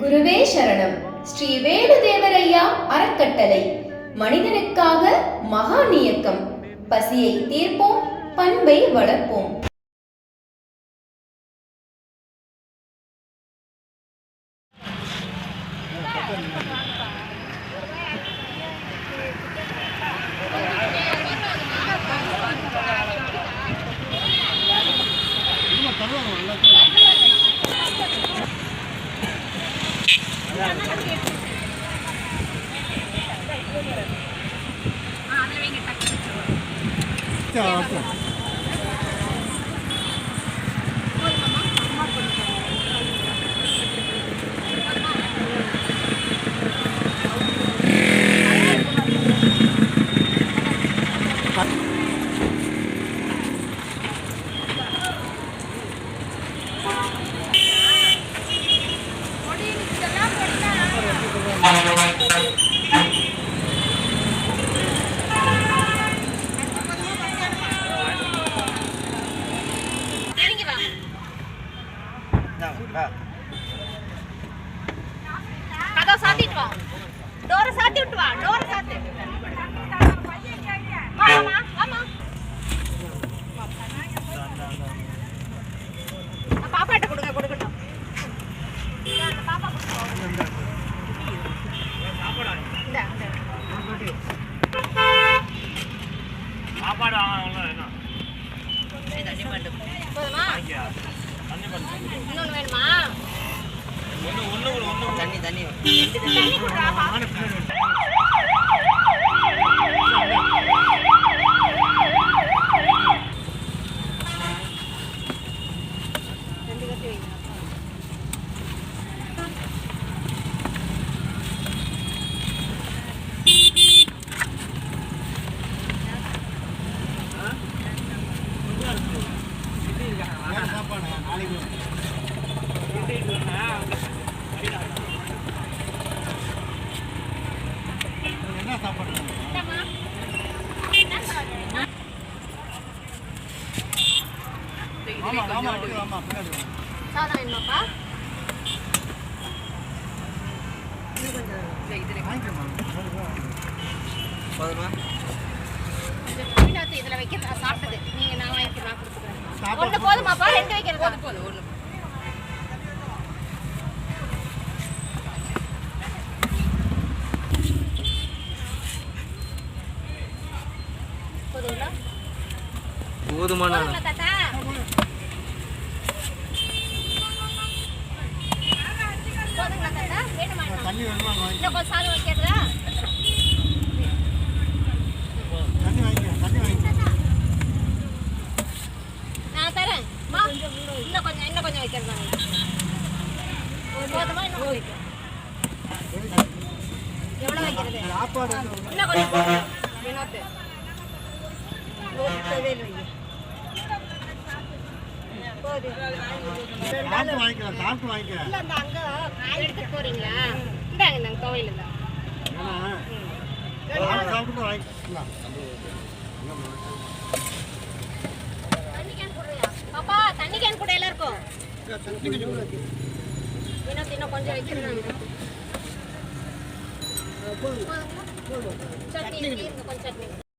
குருவே சரணம். ஸ்ரீ வேணுதேவரையா அறக்கட்டளை. மனிதனுக்காக மகான் இயக்கம் பசியை தீர்ப்போம் பண்பை வளர்ப்போம். chờ Thank you. கதவை சாத்திட்டு வா டோரை சாத்தி விட்டு வா டோரை சாத்து தண்ணி தண்ணி. தண்ணி என்ன சாப்பிடுறீங்க? சாதம் வேணுமாப்பா இதுல வைக்க சாப்பிட்டது நீங்க நான் ஒண்ணு போதுமாப்பா ரெண்டு வைக்கிறது போதும் போதும் ஒண்ணு போதுங்களா? போதுமான தாத்தா? வேணுமா? இன்னும் கொஞ்சம் சாதம் வைக்கிறதா நான் தரேன் மா இன்னும் கொஞ்சம் இன்னும் கொஞ்சம் வைக்கிறதா கொஞ்சம் வைக்கிறேன். எவ்வளவு வைக்கிறது? இன்னும் கொஞ்சம். வினோத்து போறீங்களா? இந்தாங்க தண்ணி கேன் கூட எல்லாருக்கும். வினோத் இன்னும் கொஞ்சம் வைக்கிறேன் சட்னி கொஞ்சம் சட்னி